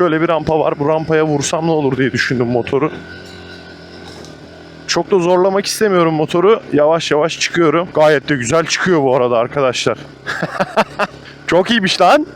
Şöyle bir rampa var. Bu rampaya vursam ne olur diye düşündüm motoru. Çok da zorlamak istemiyorum motoru. Yavaş yavaş çıkıyorum. Gayet de güzel çıkıyor bu arada arkadaşlar. Çok iyiymiş lan.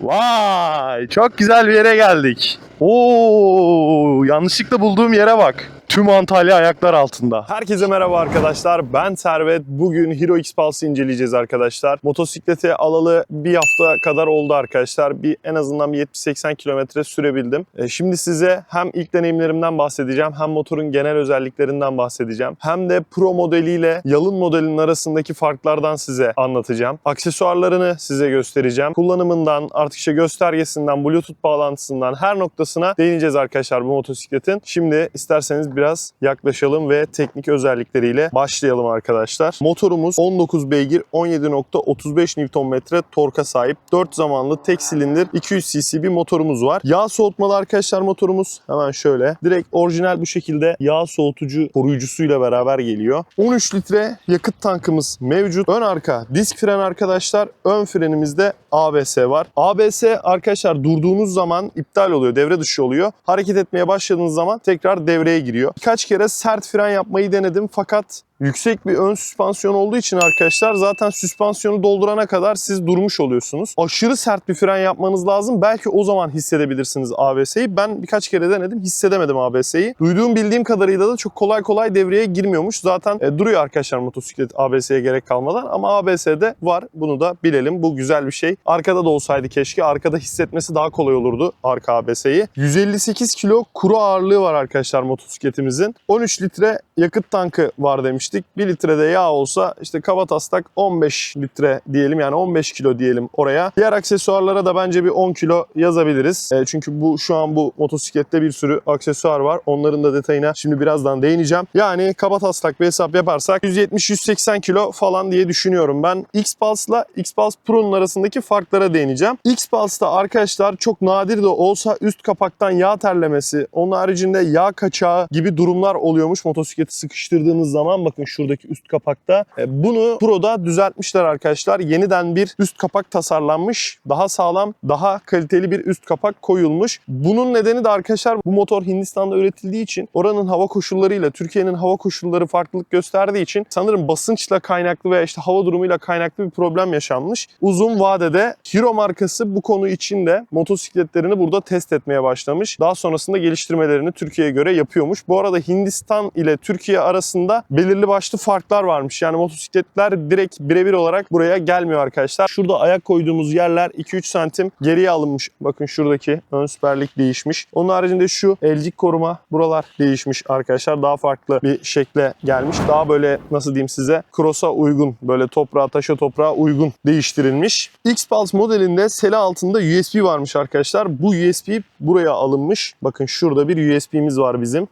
Vay çok güzel bir yere geldik. Oo yanlışlıkla bulduğum yere bak. Tüm Antalya ayaklar altında. Herkese merhaba arkadaşlar. Ben Servet. Bugün Hero X Pulse inceleyeceğiz arkadaşlar. Motosikleti alalı bir hafta kadar oldu arkadaşlar. Bir en azından bir 70-80 kilometre sürebildim. E, şimdi size hem ilk deneyimlerimden bahsedeceğim hem motorun genel özelliklerinden bahsedeceğim. Hem de Pro modeliyle yalın modelin arasındaki farklardan size anlatacağım. Aksesuarlarını size göstereceğim. Kullanımından, artık işte göstergesinden, Bluetooth bağlantısından her noktasına değineceğiz arkadaşlar bu motosikletin. Şimdi isterseniz biraz yaklaşalım ve teknik özellikleriyle başlayalım arkadaşlar. Motorumuz 19 beygir 17.35 Nm torka sahip. 4 zamanlı tek silindir 200 cc bir motorumuz var. Yağ soğutmalı arkadaşlar motorumuz. Hemen şöyle. Direkt orijinal bu şekilde yağ soğutucu koruyucusuyla beraber geliyor. 13 litre yakıt tankımız mevcut. Ön arka disk fren arkadaşlar. Ön frenimizde ABS var. ABS arkadaşlar durduğunuz zaman iptal oluyor. Devre dışı oluyor. Hareket etmeye başladığınız zaman tekrar devreye giriyor. Birkaç kere sert fren yapmayı denedim fakat yüksek bir ön süspansiyon olduğu için arkadaşlar zaten süspansiyonu doldurana kadar siz durmuş oluyorsunuz. Aşırı sert bir fren yapmanız lazım. Belki o zaman hissedebilirsiniz ABS'yi. Ben birkaç kere denedim hissedemedim ABS'yi. Duyduğum bildiğim kadarıyla da çok kolay kolay devreye girmiyormuş. Zaten e, duruyor arkadaşlar motosiklet ABS'ye gerek kalmadan ama ABS'de var. Bunu da bilelim. Bu güzel bir şey. Arkada da olsaydı keşke. Arkada hissetmesi daha kolay olurdu arka ABS'yi. 158 kilo kuru ağırlığı var arkadaşlar motosikletimizin. 13 litre yakıt tankı var demiştik. 1 litrede yağ olsa işte kaba taslak 15 litre diyelim yani 15 kilo diyelim oraya. Diğer aksesuarlara da bence bir 10 kilo yazabiliriz. E, çünkü bu şu an bu motosiklette bir sürü aksesuar var. Onların da detayına şimdi birazdan değineceğim. Yani kaba taslak bir hesap yaparsak 170-180 kilo falan diye düşünüyorum ben. X-Pulse'la X-Pulse Pro'nun arasındaki farklara değineceğim. X-Pulse'da arkadaşlar çok nadir de olsa üst kapaktan yağ terlemesi, onun haricinde yağ kaçağı gibi durumlar oluyormuş motosikleti sıkıştırdığınız zaman. Bakın şuradaki üst kapakta. E, Bunu Pro'da düzeltmişler arkadaşlar. Yeniden bir üst kapak tasarlanmış. Daha sağlam, daha kaliteli bir üst kapak koyulmuş. Bunun nedeni de arkadaşlar bu motor Hindistan'da üretildiği için oranın hava koşullarıyla Türkiye'nin hava koşulları farklılık gösterdiği için sanırım basınçla kaynaklı veya işte hava durumuyla kaynaklı bir problem yaşanmış. Uzun vadede Hero markası bu konu için de motosikletlerini burada test etmeye başlamış. Daha sonrasında geliştirmelerini Türkiye'ye göre yapıyormuş. Bu arada Hindistan ile Türkiye arasında belirli başlı farklar varmış. Yani motosikletler direkt birebir olarak buraya gelmiyor arkadaşlar. Şurada ayak koyduğumuz yerler 2-3 santim geriye alınmış. Bakın şuradaki ön süperlik değişmiş. Onun haricinde şu elcik koruma buralar değişmiş arkadaşlar. Daha farklı bir şekle gelmiş. Daha böyle nasıl diyeyim size cross'a uygun böyle toprağa taşa toprağa uygun değiştirilmiş. X-Pulse modelinde sele altında USB varmış arkadaşlar. Bu USB buraya alınmış. Bakın şurada bir USB'miz var bizim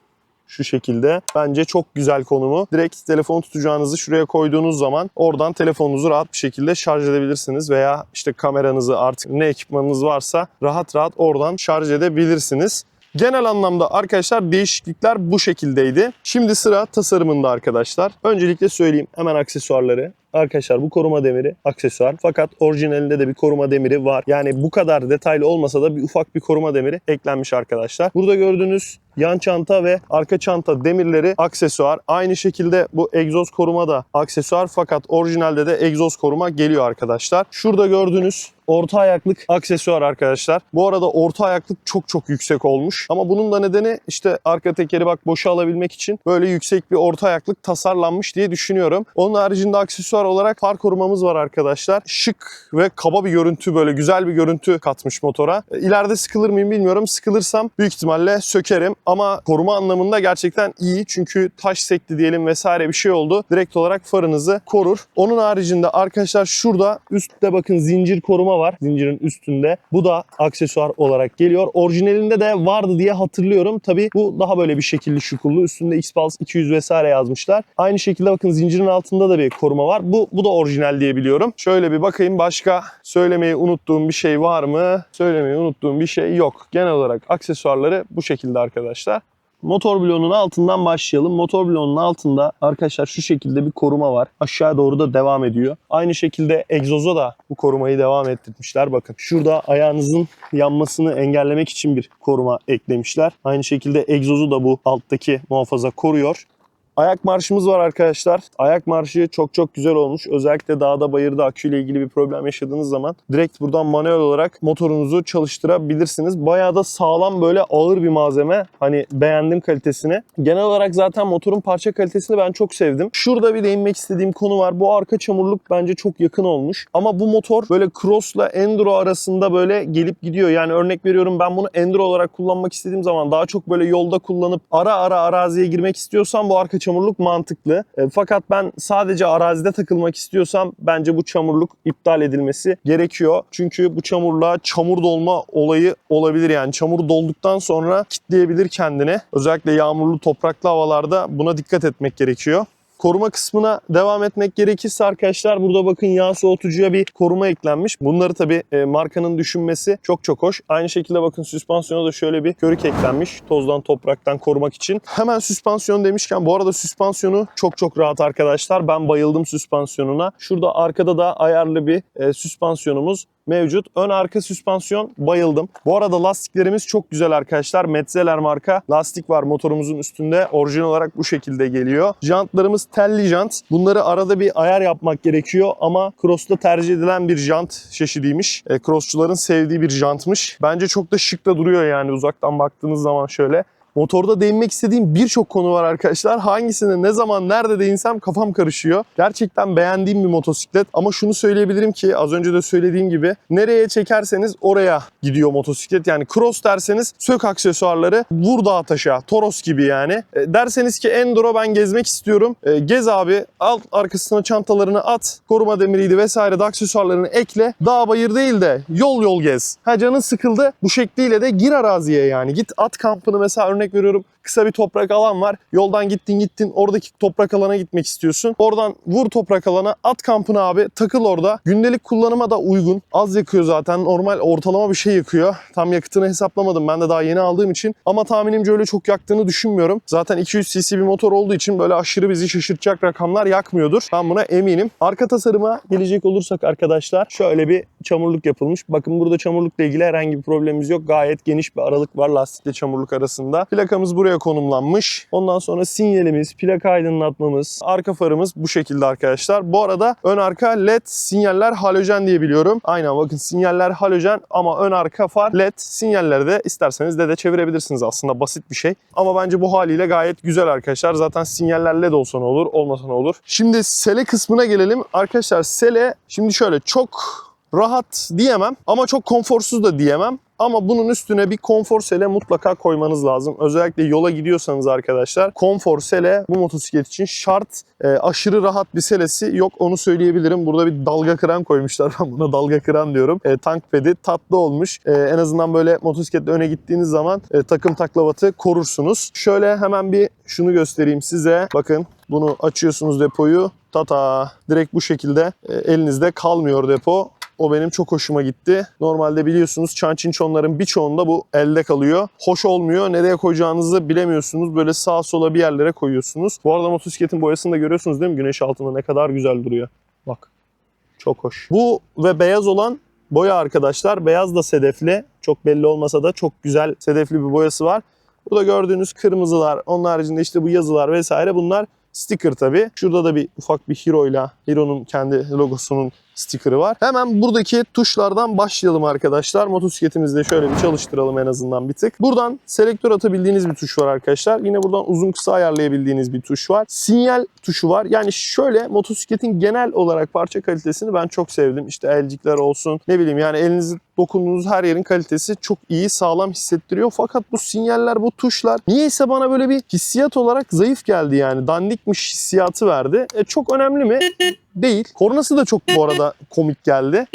şu şekilde. Bence çok güzel konumu. Direkt telefon tutacağınızı şuraya koyduğunuz zaman oradan telefonunuzu rahat bir şekilde şarj edebilirsiniz veya işte kameranızı artık ne ekipmanınız varsa rahat rahat oradan şarj edebilirsiniz. Genel anlamda arkadaşlar değişiklikler bu şekildeydi. Şimdi sıra tasarımında arkadaşlar. Öncelikle söyleyeyim hemen aksesuarları. Arkadaşlar bu koruma demiri aksesuar fakat orijinalinde de bir koruma demiri var. Yani bu kadar detaylı olmasa da bir ufak bir koruma demiri eklenmiş arkadaşlar. Burada gördüğünüz yan çanta ve arka çanta demirleri aksesuar. Aynı şekilde bu egzoz koruma da aksesuar fakat orijinalde de egzoz koruma geliyor arkadaşlar. Şurada gördüğünüz orta ayaklık aksesuar arkadaşlar. Bu arada orta ayaklık çok çok yüksek olmuş. Ama bunun da nedeni işte arka tekeri bak boşa alabilmek için böyle yüksek bir orta ayaklık tasarlanmış diye düşünüyorum. Onun haricinde aksesuar olarak far korumamız var arkadaşlar. Şık ve kaba bir görüntü böyle güzel bir görüntü katmış motora. E, İleride sıkılır mıyım bilmiyorum. Sıkılırsam büyük ihtimalle sökerim. Ama koruma anlamında gerçekten iyi. Çünkü taş sekti diyelim vesaire bir şey oldu. Direkt olarak farınızı korur. Onun haricinde arkadaşlar şurada üstte bakın zincir koruma var. Zincirin üstünde. Bu da aksesuar olarak geliyor. Orijinalinde de vardı diye hatırlıyorum. Tabi bu daha böyle bir şekilli şukullu. Üstünde X-Pulse 200 vesaire yazmışlar. Aynı şekilde bakın zincirin altında da bir koruma var. Bu, bu da orijinal diye biliyorum. Şöyle bir bakayım başka söylemeyi unuttuğum bir şey var mı? Söylemeyi unuttuğum bir şey yok. Genel olarak aksesuarları bu şekilde arkadaşlar. Motor bloğunun altından başlayalım. Motor bloğunun altında arkadaşlar şu şekilde bir koruma var. Aşağı doğru da devam ediyor. Aynı şekilde egzoza da bu korumayı devam ettirmişler. Bakın şurada ayağınızın yanmasını engellemek için bir koruma eklemişler. Aynı şekilde egzozu da bu alttaki muhafaza koruyor. Ayak marşımız var arkadaşlar. Ayak marşı çok çok güzel olmuş. Özellikle dağda bayırda aküyle ilgili bir problem yaşadığınız zaman direkt buradan manuel olarak motorunuzu çalıştırabilirsiniz. Bayağı da sağlam böyle ağır bir malzeme. Hani beğendim kalitesini. Genel olarak zaten motorun parça kalitesini ben çok sevdim. Şurada bir değinmek istediğim konu var. Bu arka çamurluk bence çok yakın olmuş. Ama bu motor böyle cross'la enduro arasında böyle gelip gidiyor. Yani örnek veriyorum ben bunu enduro olarak kullanmak istediğim zaman daha çok böyle yolda kullanıp ara ara araziye girmek istiyorsam bu arka çamurluk mantıklı. E, fakat ben sadece arazide takılmak istiyorsam bence bu çamurluk iptal edilmesi gerekiyor. Çünkü bu çamurluğa çamur dolma olayı olabilir yani. Çamur dolduktan sonra kitleyebilir kendini. Özellikle yağmurlu topraklı havalarda buna dikkat etmek gerekiyor. Koruma kısmına devam etmek gerekirse arkadaşlar burada bakın yağ soğutucuya bir koruma eklenmiş. Bunları tabi markanın düşünmesi çok çok hoş. Aynı şekilde bakın süspansiyona da şöyle bir körük eklenmiş. Tozdan topraktan korumak için. Hemen süspansiyon demişken bu arada süspansiyonu çok çok rahat arkadaşlar. Ben bayıldım süspansiyonuna. Şurada arkada da ayarlı bir e, süspansiyonumuz mevcut. Ön arka süspansiyon bayıldım. Bu arada lastiklerimiz çok güzel arkadaşlar. Metzeler marka lastik var motorumuzun üstünde. Orijinal olarak bu şekilde geliyor. Jantlarımız telli jant. Bunları arada bir ayar yapmak gerekiyor ama Cross'ta tercih edilen bir jant çeşidiymiş. E, crossçuların sevdiği bir jantmış. Bence çok da şık da duruyor yani uzaktan baktığınız zaman şöyle. Motorda değinmek istediğim birçok konu var arkadaşlar. Hangisine ne zaman nerede değinsem kafam karışıyor. Gerçekten beğendiğim bir motosiklet ama şunu söyleyebilirim ki az önce de söylediğim gibi nereye çekerseniz oraya gidiyor motosiklet. Yani cross derseniz sök aksesuarları vur dağa taşa. Toros gibi yani. E, derseniz ki enduro ben gezmek istiyorum. E, gez abi al arkasına çantalarını at. Koruma demiriydi vesaire de aksesuarlarını ekle. Dağ bayır değil de yol yol gez. Ha canın sıkıldı bu şekliyle de gir araziye yani. Git at kampını mesela örnek veriyorum kısa bir toprak alan var. Yoldan gittin gittin oradaki toprak alana gitmek istiyorsun. Oradan vur toprak alana at kampını abi takıl orada. Gündelik kullanıma da uygun. Az yakıyor zaten normal ortalama bir şey yakıyor. Tam yakıtını hesaplamadım ben de daha yeni aldığım için. Ama tahminimce öyle çok yaktığını düşünmüyorum. Zaten 200 cc bir motor olduğu için böyle aşırı bizi şaşırtacak rakamlar yakmıyordur. Ben buna eminim. Arka tasarıma gelecek olursak arkadaşlar şöyle bir çamurluk yapılmış. Bakın burada çamurlukla ilgili herhangi bir problemimiz yok. Gayet geniş bir aralık var lastikle çamurluk arasında. Plakamız buraya konumlanmış. Ondan sonra sinyalimiz, plaka aydınlatmamız, arka farımız bu şekilde arkadaşlar. Bu arada ön arka led sinyaller halojen diye biliyorum. Aynen bakın sinyaller halojen ama ön arka far led sinyalleri de isterseniz de de çevirebilirsiniz aslında basit bir şey. Ama bence bu haliyle gayet güzel arkadaşlar. Zaten sinyaller led olsa ne olur, olmasa ne olur. Şimdi sele kısmına gelelim. Arkadaşlar sele şimdi şöyle çok rahat diyemem ama çok konforsuz da diyemem. Ama bunun üstüne bir konfor sele mutlaka koymanız lazım. Özellikle yola gidiyorsanız arkadaşlar konfor sele bu motosiklet için şart. E, aşırı rahat bir selesi yok onu söyleyebilirim. Burada bir dalga kıran koymuşlar. Ben buna dalga kıran diyorum. E, tank pedi tatlı olmuş. E, en azından böyle motosikletle öne gittiğiniz zaman e, takım taklavatı korursunuz. Şöyle hemen bir şunu göstereyim size. Bakın bunu açıyorsunuz depoyu. Tata direkt bu şekilde e, elinizde kalmıyor depo. O benim çok hoşuma gitti. Normalde biliyorsunuz çançinçonların birçoğunda bu elde kalıyor. Hoş olmuyor. Nereye koyacağınızı bilemiyorsunuz. Böyle sağa sola bir yerlere koyuyorsunuz. Bu arada motosikletin boyasını da görüyorsunuz değil mi? Güneş altında ne kadar güzel duruyor. Bak. Çok hoş. Bu ve beyaz olan boya arkadaşlar. Beyaz da sedefli. Çok belli olmasa da çok güzel sedefli bir boyası var. Bu da gördüğünüz kırmızılar. Onun haricinde işte bu yazılar vesaire bunlar sticker tabi. Şurada da bir ufak bir Hero ile Hero'nun kendi logosunun sticker'ı var. Hemen buradaki tuşlardan başlayalım arkadaşlar. Motosikletimizi de şöyle bir çalıştıralım en azından bir tık. Buradan selektör atabildiğiniz bir tuş var arkadaşlar. Yine buradan uzun kısa ayarlayabildiğiniz bir tuş var. Sinyal tuşu var. Yani şöyle motosikletin genel olarak parça kalitesini ben çok sevdim. İşte elcikler olsun ne bileyim yani elinizi dokunduğunuz her yerin kalitesi çok iyi sağlam hissettiriyor. Fakat bu sinyaller bu tuşlar niyeyse bana böyle bir hissiyat olarak zayıf geldi yani. Dandikmiş hissiyatı verdi. E, çok önemli mi? Değil. Kornası da çok bu arada komik geldi.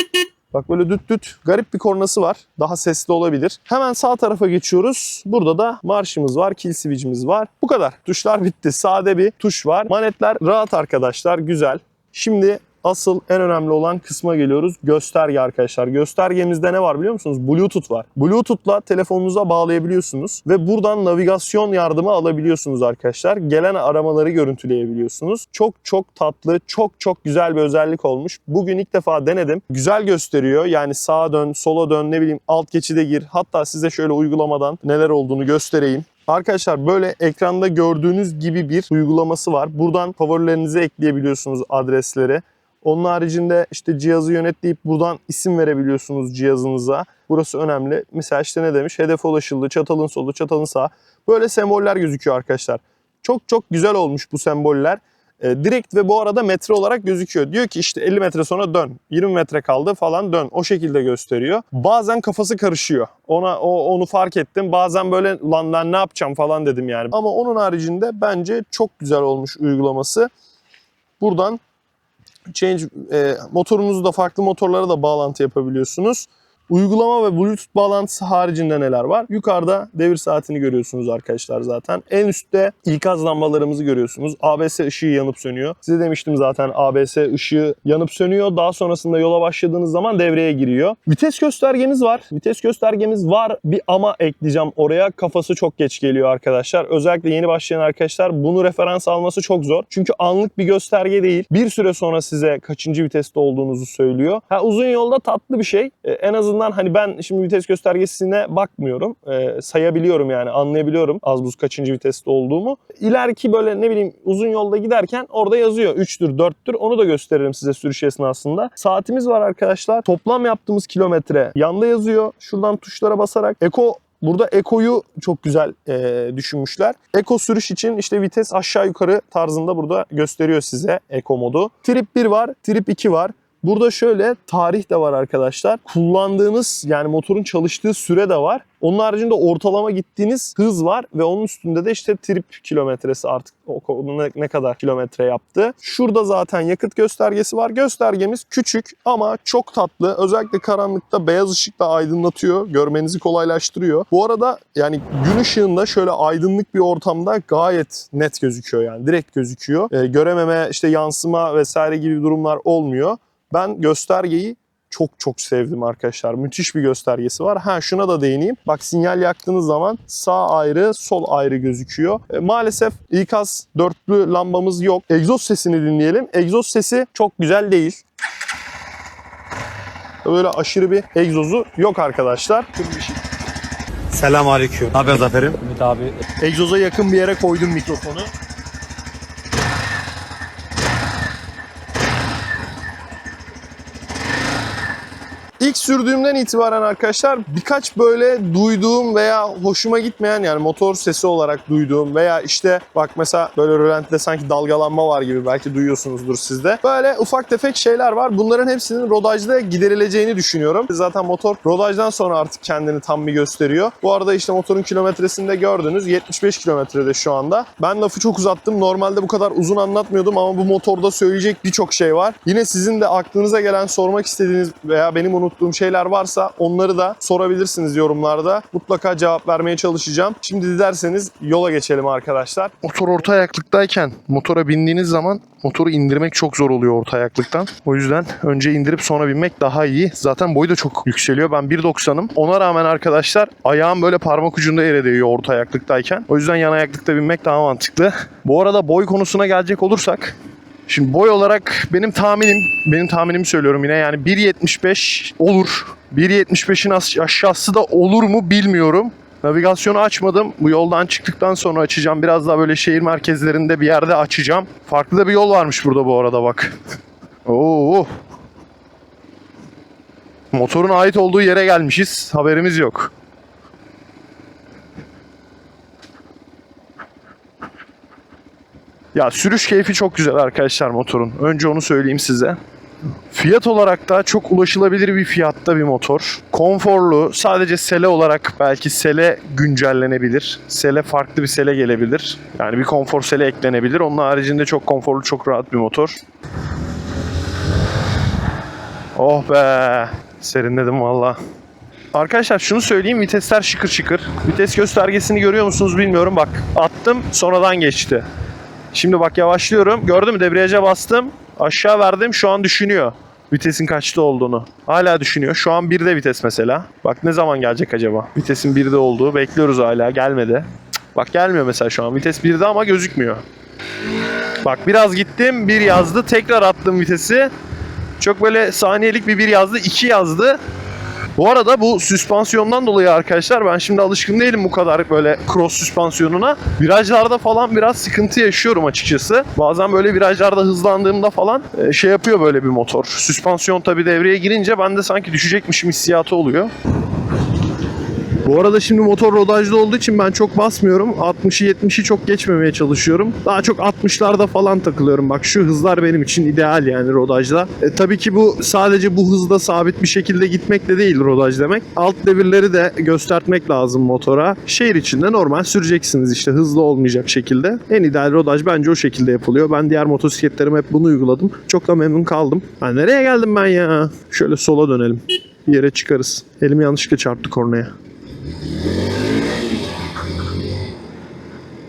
Bak böyle düt düt garip bir kornası var. Daha sesli olabilir. Hemen sağ tarafa geçiyoruz. Burada da marşımız var, kill switch'imiz var. Bu kadar. Tuşlar bitti. Sade bir tuş var. Manetler rahat arkadaşlar, güzel. Şimdi asıl en önemli olan kısma geliyoruz. Gösterge arkadaşlar. Göstergemizde ne var biliyor musunuz? Bluetooth var. Bluetooth'la telefonunuza bağlayabiliyorsunuz ve buradan navigasyon yardımı alabiliyorsunuz arkadaşlar. Gelen aramaları görüntüleyebiliyorsunuz. Çok çok tatlı, çok çok güzel bir özellik olmuş. Bugün ilk defa denedim. Güzel gösteriyor. Yani sağa dön, sola dön, ne bileyim alt geçide gir. Hatta size şöyle uygulamadan neler olduğunu göstereyim. Arkadaşlar böyle ekranda gördüğünüz gibi bir uygulaması var. Buradan favorilerinizi ekleyebiliyorsunuz adresleri. Onun haricinde işte cihazı yönet deyip buradan isim verebiliyorsunuz cihazınıza. Burası önemli. Mesela işte ne demiş? Hedef ulaşıldı, çatalın solu, çatalın sağı. Böyle semboller gözüküyor arkadaşlar. Çok çok güzel olmuş bu semboller. E, direkt ve bu arada metre olarak gözüküyor. Diyor ki işte 50 metre sonra dön. 20 metre kaldı falan dön. O şekilde gösteriyor. Bazen kafası karışıyor. Ona o, onu fark ettim. Bazen böyle lan ben ne yapacağım falan dedim yani. Ama onun haricinde bence çok güzel olmuş uygulaması. Buradan change e, motorunuzu da farklı motorlara da bağlantı yapabiliyorsunuz. Uygulama ve Bluetooth bağlantısı haricinde neler var? Yukarıda devir saatini görüyorsunuz arkadaşlar zaten. En üstte ikaz lambalarımızı görüyorsunuz. ABS ışığı yanıp sönüyor. Size demiştim zaten ABS ışığı yanıp sönüyor. Daha sonrasında yola başladığınız zaman devreye giriyor. Vites göstergemiz var. Vites göstergemiz var. Bir ama ekleyeceğim oraya. Kafası çok geç geliyor arkadaşlar. Özellikle yeni başlayan arkadaşlar bunu referans alması çok zor. Çünkü anlık bir gösterge değil. Bir süre sonra size kaçıncı viteste olduğunuzu söylüyor. Ha, uzun yolda tatlı bir şey. Ee, en azından hani ben şimdi vites göstergesine bakmıyorum. Ee, sayabiliyorum yani anlayabiliyorum az buz kaçıncı viteste olduğumu. İleriki böyle ne bileyim uzun yolda giderken orada yazıyor 3'tür 4'tür onu da gösteririm size sürüş esnasında. Saatimiz var arkadaşlar. Toplam yaptığımız kilometre yanda yazıyor. Şuradan tuşlara basarak Eko Burada Eko'yu çok güzel e, düşünmüşler. Eko sürüş için işte vites aşağı yukarı tarzında burada gösteriyor size Eko modu. Trip 1 var, Trip 2 var. Burada şöyle tarih de var arkadaşlar. Kullandığınız yani motorun çalıştığı süre de var. Onun haricinde ortalama gittiğiniz hız var ve onun üstünde de işte trip kilometresi artık o ne, kadar kilometre yaptı. Şurada zaten yakıt göstergesi var. Göstergemiz küçük ama çok tatlı. Özellikle karanlıkta beyaz ışıkla aydınlatıyor. Görmenizi kolaylaştırıyor. Bu arada yani gün ışığında şöyle aydınlık bir ortamda gayet net gözüküyor yani direkt gözüküyor. Ee, görememe işte yansıma vesaire gibi durumlar olmuyor. Ben göstergeyi çok çok sevdim arkadaşlar. Müthiş bir göstergesi var. Ha şuna da değineyim. Bak sinyal yaktığınız zaman sağ ayrı, sol ayrı gözüküyor. E, maalesef ikaz dörtlü lambamız yok. Egzoz sesini dinleyelim. Egzoz sesi çok güzel değil. Böyle aşırı bir egzozu yok arkadaşlar. Selam aleyküm. Ne haber Zafer'im? Ümit abi Egzoza yakın bir yere koydum mikrofonu. İlk sürdüğümden itibaren arkadaşlar birkaç böyle duyduğum veya hoşuma gitmeyen yani motor sesi olarak duyduğum veya işte bak mesela böyle rölantide sanki dalgalanma var gibi belki duyuyorsunuzdur sizde. Böyle ufak tefek şeyler var. Bunların hepsinin rodajda giderileceğini düşünüyorum. Zaten motor rodajdan sonra artık kendini tam bir gösteriyor. Bu arada işte motorun kilometresini de gördünüz. 75 kilometrede şu anda. Ben lafı çok uzattım. Normalde bu kadar uzun anlatmıyordum ama bu motorda söyleyecek birçok şey var. Yine sizin de aklınıza gelen sormak istediğiniz veya benim unuttuğum şeyler varsa onları da sorabilirsiniz yorumlarda. Mutlaka cevap vermeye çalışacağım. Şimdi dilerseniz yola geçelim arkadaşlar. Motor orta ayaklıktayken motora bindiğiniz zaman motoru indirmek çok zor oluyor orta ayaklıktan. O yüzden önce indirip sonra binmek daha iyi. Zaten boyu da çok yükseliyor. Ben 1.90'ım. Ona rağmen arkadaşlar ayağım böyle parmak ucunda yere değiyor orta ayaklıktayken. O yüzden yan ayaklıkta binmek daha mantıklı. Bu arada boy konusuna gelecek olursak Şimdi boy olarak benim tahminim, benim tahminimi söylüyorum yine yani 1.75 olur. 1.75'in as- aşağısı da olur mu bilmiyorum. Navigasyonu açmadım. Bu yoldan çıktıktan sonra açacağım. Biraz daha böyle şehir merkezlerinde bir yerde açacağım. Farklı da bir yol varmış burada bu arada bak. Oo. Motorun ait olduğu yere gelmişiz. Haberimiz yok. Ya sürüş keyfi çok güzel arkadaşlar motorun. Önce onu söyleyeyim size. Fiyat olarak da çok ulaşılabilir bir fiyatta bir motor. Konforlu, sadece sele olarak belki sele güncellenebilir. Sele farklı bir sele gelebilir. Yani bir konfor sele eklenebilir. Onun haricinde çok konforlu, çok rahat bir motor. Oh be! Serinledim valla. Arkadaşlar şunu söyleyeyim vitesler şıkır şıkır. Vites göstergesini görüyor musunuz bilmiyorum bak. Attım sonradan geçti. Şimdi bak yavaşlıyorum. Gördün mü debriyaja bastım. Aşağı verdim şu an düşünüyor. Vitesin kaçta olduğunu. Hala düşünüyor. Şu an birde vites mesela. Bak ne zaman gelecek acaba? Vitesin birde olduğu. Bekliyoruz hala. Gelmedi. Bak gelmiyor mesela şu an. Vites birde ama gözükmüyor. Bak biraz gittim. Bir yazdı. Tekrar attım vitesi. Çok böyle saniyelik bir bir yazdı. iki yazdı. Bu arada bu süspansiyondan dolayı arkadaşlar ben şimdi alışkın değilim bu kadar böyle cross süspansiyonuna. Virajlarda falan biraz sıkıntı yaşıyorum açıkçası. Bazen böyle virajlarda hızlandığımda falan e, şey yapıyor böyle bir motor. Süspansiyon tabii devreye girince bende sanki düşecekmişim hissiyatı oluyor. Bu arada şimdi motor rodajda olduğu için ben çok basmıyorum. 60'ı 70'i çok geçmemeye çalışıyorum. Daha çok 60'larda falan takılıyorum. Bak şu hızlar benim için ideal yani rodajda. E, tabii ki bu sadece bu hızda sabit bir şekilde gitmek de değil rodaj demek. Alt devirleri de göstermek lazım motora. Şehir içinde normal süreceksiniz işte hızlı olmayacak şekilde. En ideal rodaj bence o şekilde yapılıyor. Ben diğer motosikletlerim hep bunu uyguladım. Çok da memnun kaldım. Ha, nereye geldim ben ya? Şöyle sola dönelim. Bir yere çıkarız. Elim yanlışlıkla çarptı kornaya. Yeah.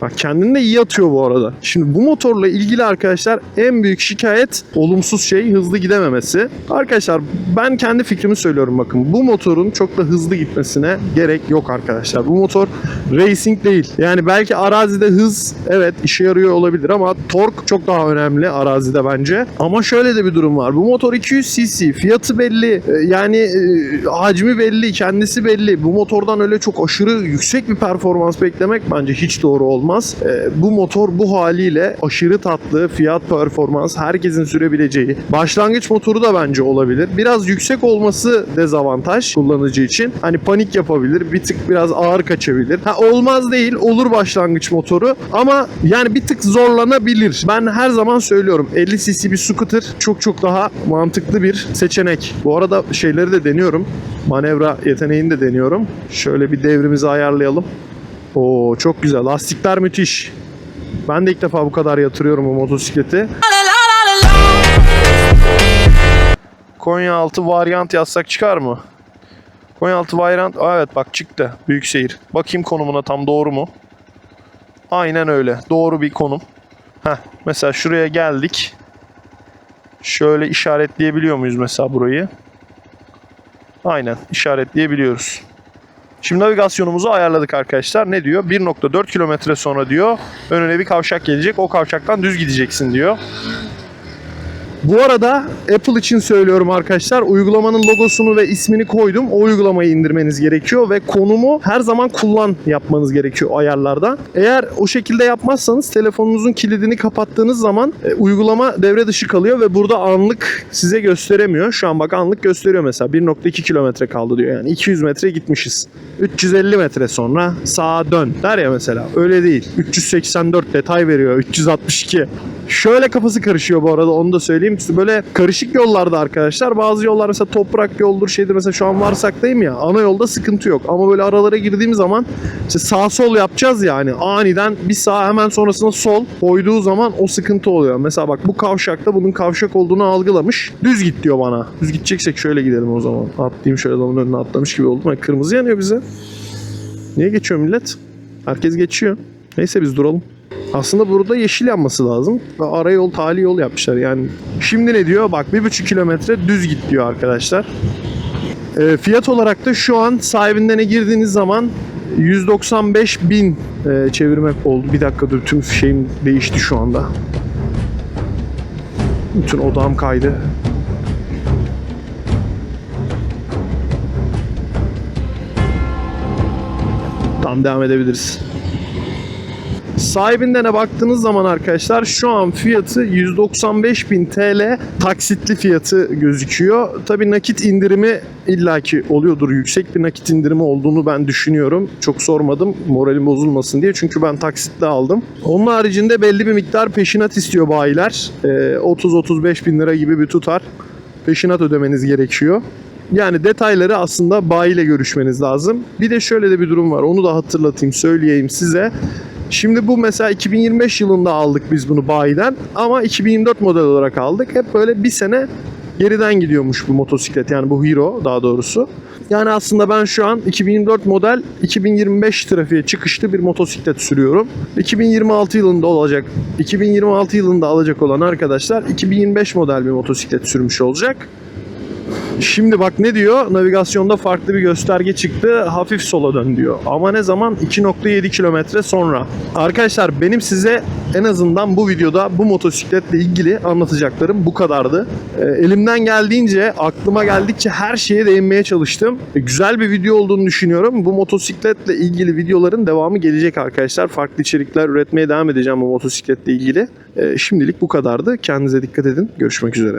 Bak kendini de iyi atıyor bu arada. Şimdi bu motorla ilgili arkadaşlar en büyük şikayet olumsuz şey hızlı gidememesi. Arkadaşlar ben kendi fikrimi söylüyorum bakın. Bu motorun çok da hızlı gitmesine gerek yok arkadaşlar. Bu motor racing değil. Yani belki arazide hız evet işe yarıyor olabilir ama tork çok daha önemli arazide bence. Ama şöyle de bir durum var. Bu motor 200 cc. Fiyatı belli. Ee, Yani e, hacmi belli. Kendisi belli. Bu motordan öyle çok aşırı yüksek bir performans beklemek bence hiç doğru olmaz. Ee, bu motor bu haliyle aşırı tatlı, fiyat performans herkesin sürebileceği. Başlangıç motoru da bence olabilir. Biraz yüksek olması dezavantaj kullanıcı için. Hani panik yapabilir, bir tık biraz ağır kaçabilir. Ha olmaz değil, olur başlangıç motoru ama yani bir tık zorlanabilir. Ben her zaman söylüyorum 50 cc bir scooter çok çok daha mantıklı bir seçenek. Bu arada şeyleri de deniyorum. Manevra yeteneğini de deniyorum. Şöyle bir devrimizi ayarlayalım. Oo çok güzel. Lastikler müthiş. Ben de ilk defa bu kadar yatırıyorum bu motosikleti. Konyaaltı varyant yazsak çıkar mı? Konyaaltı varyant. Aa, evet bak çıktı. Büyükşehir. Bakayım konumuna tam doğru mu? Aynen öyle. Doğru bir konum. Heh, mesela şuraya geldik. Şöyle işaretleyebiliyor muyuz mesela burayı? Aynen işaretleyebiliyoruz. Şimdi navigasyonumuzu ayarladık arkadaşlar. Ne diyor? 1.4 kilometre sonra diyor önüne bir kavşak gelecek. O kavşaktan düz gideceksin diyor. Bu arada Apple için söylüyorum arkadaşlar. Uygulamanın logosunu ve ismini koydum. O uygulamayı indirmeniz gerekiyor ve konumu her zaman kullan yapmanız gerekiyor ayarlarda. Eğer o şekilde yapmazsanız telefonunuzun kilidini kapattığınız zaman e, uygulama devre dışı kalıyor ve burada anlık size gösteremiyor. Şu an bak anlık gösteriyor mesela 1.2 kilometre kaldı diyor. Yani 200 metre gitmişiz. 350 metre sonra sağa dön der ya mesela. Öyle değil. 384 detay veriyor. 362. Şöyle kafası karışıyor bu arada onu da söyleyeyim. Böyle karışık yollarda arkadaşlar bazı yollar mesela toprak yoldur şeydir mesela şu an varsaktayım ya ana yolda sıkıntı yok. Ama böyle aralara girdiğim zaman işte sağ sol yapacağız yani aniden bir sağ hemen sonrasında sol koyduğu zaman o sıkıntı oluyor. Mesela bak bu kavşakta bunun kavşak olduğunu algılamış. Düz git diyor bana. Düz gideceksek şöyle gidelim o zaman. Atlayayım şöyle adamın önüne atlamış gibi oldum. Bak kırmızı yanıyor bize. Niye geçiyor millet? Herkes geçiyor. Neyse biz duralım. Aslında burada yeşil yanması lazım. Ara yol, tali yol yapmışlar yani. Şimdi ne diyor? Bak 1,5 kilometre düz git diyor arkadaşlar. E, fiyat olarak da şu an sahibinden girdiğiniz zaman 195 bin e, çevirmek oldu. Bir dakika dur tüm şeyim değişti şu anda. Bütün odam kaydı. Tamam devam edebiliriz. Sahibindene baktığınız zaman arkadaşlar şu an fiyatı 195.000 TL taksitli fiyatı gözüküyor. Tabi nakit indirimi illaki oluyordur. Yüksek bir nakit indirimi olduğunu ben düşünüyorum. Çok sormadım moralim bozulmasın diye. Çünkü ben taksitle aldım. Onun haricinde belli bir miktar peşinat istiyor bayiler. Ee, 30-35 bin lira gibi bir tutar. Peşinat ödemeniz gerekiyor. Yani detayları aslında bayiyle görüşmeniz lazım. Bir de şöyle de bir durum var. Onu da hatırlatayım, söyleyeyim size. Şimdi bu mesela 2025 yılında aldık biz bunu bayiden ama 2024 model olarak aldık. Hep böyle bir sene geriden gidiyormuş bu motosiklet yani bu Hero daha doğrusu. Yani aslında ben şu an 2024 model 2025 trafiğe çıkışlı bir motosiklet sürüyorum. 2026 yılında olacak. 2026 yılında alacak olan arkadaşlar 2025 model bir motosiklet sürmüş olacak. Şimdi bak ne diyor? Navigasyonda farklı bir gösterge çıktı. Hafif sola dön diyor. Ama ne zaman? 2.7 kilometre sonra. Arkadaşlar benim size en azından bu videoda bu motosikletle ilgili anlatacaklarım bu kadardı. Ee, elimden geldiğince, aklıma geldikçe her şeye değinmeye çalıştım. E, güzel bir video olduğunu düşünüyorum. Bu motosikletle ilgili videoların devamı gelecek arkadaşlar. Farklı içerikler üretmeye devam edeceğim bu motosikletle ilgili. Ee, şimdilik bu kadardı. Kendinize dikkat edin. Görüşmek üzere.